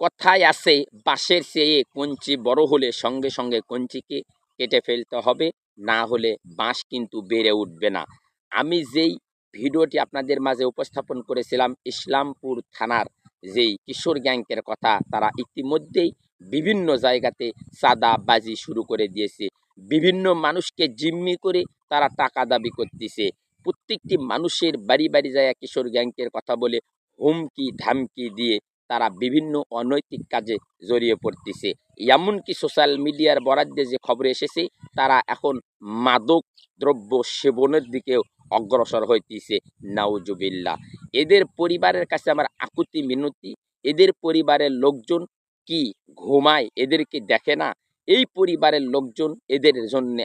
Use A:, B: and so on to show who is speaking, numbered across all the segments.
A: কথায় আছে বাঁশের চেয়ে কঞ্চি বড় হলে সঙ্গে সঙ্গে কঞ্চিকে কেটে ফেলতে হবে। না হলে বাঁশ কিন্তু বেড়ে উঠবে না। আমি যেই ভিডিওটি আপনাদের মাঝে উপস্থাপন করেছিলাম, ইসলামপুর থানার যেই কিশোর গ্যাংকের কথা, তারা ইতিমধ্যেই বিভিন্ন জায়গাতে চাঁদাবাজি শুরু করে দিয়েছে। বিভিন্ন মানুষকে জিম্মি করে তারা টাকা দাবি করতেছে। প্রত্যেকটি মানুষের বাড়ি বাড়ি যায় কিশোর গ্যাংকের কথা বলে হুমকি ধামকি দিয়ে তারা বিভিন্ন অনৈতিক কাজে জড়িয়ে পড়তেছে। এমনকি সোশ্যাল মিডিয়ার বরাদ্দে যে খবর এসেছে, তারা এখন মাদক দ্রব্য সেবনের দিকেও অগ্রসর হইতেছে। নাউজুবিল্লা এদের পরিবারের কাছে আমার আকুতি মিনতি, এদের পরিবারের লোকজন কি ঘুমায় এদেরকে দেখে না? এই পরিবারের লোকজন এদের জন্য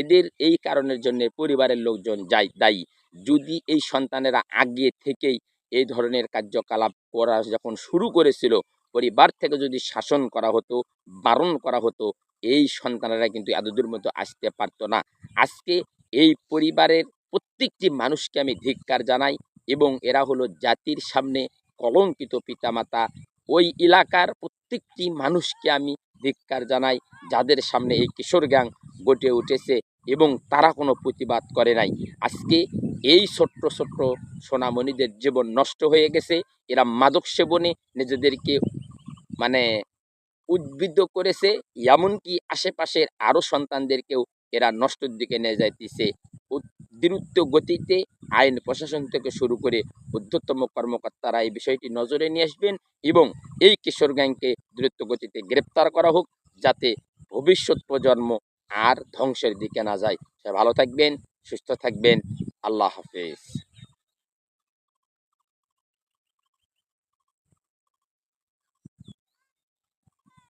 A: এদের এই কারণের জন্য পরিবারের লোকজন যাই দায়ী। যদি এই সন্তানেরা আগে থেকেই এই ধরনের কার্যকলাপ করা যখন শুরু করেছিল, পরিবার থেকে যদি শাসন করা হতো, বারণ করা হতো, এই সন্তানেরা কিন্তু এতদূর মতো আসতে পারতো না। আজকে এই পরিবারের প্রত্যেকটি মানুষকে আমি ধিক্কার জানাই এবং এরা হলো জাতির সামনে কলঙ্কিত পিতামাতা। ওই এলাকার প্রত্যেকটি মানুষকে আমি ধিক্কার জানাই, যাদের সামনে এই কিশোর গ্যাং গটে উঠেছে এবং তারা কোনো প্রতিবাদ করে নাই। আজকে এই ছোট্ট ছোট্ট সোনামণিদের জীবন নষ্ট হয়ে গেছে। এরা মাদক সেবনে নিজেদেরকে মানে উদ্বুদ্ধ করেছে। এমনকি আশেপাশের আরও সন্তানদেরকেও এরা নষ্টর দিকে নিয়ে যাইতেছে। দ্রুত গতিতে আইন প্রশাসন থেকে শুরু করে ঊর্ধ্বতম কর্মকর্তারা এই বিষয়টি নজরে নিয়ে আসবেন এবং এই কিশোর গ্যাংকে দ্রুত গতিতে গ্রেপ্তার করা হোক যাতে ভবিষ্যৎ প্রজন্ম আর ধ্বংসের দিকে না যায়। সে ভালো থাকবেন, সুস্থ থাকবেন। আল্লাহ হাফেজ।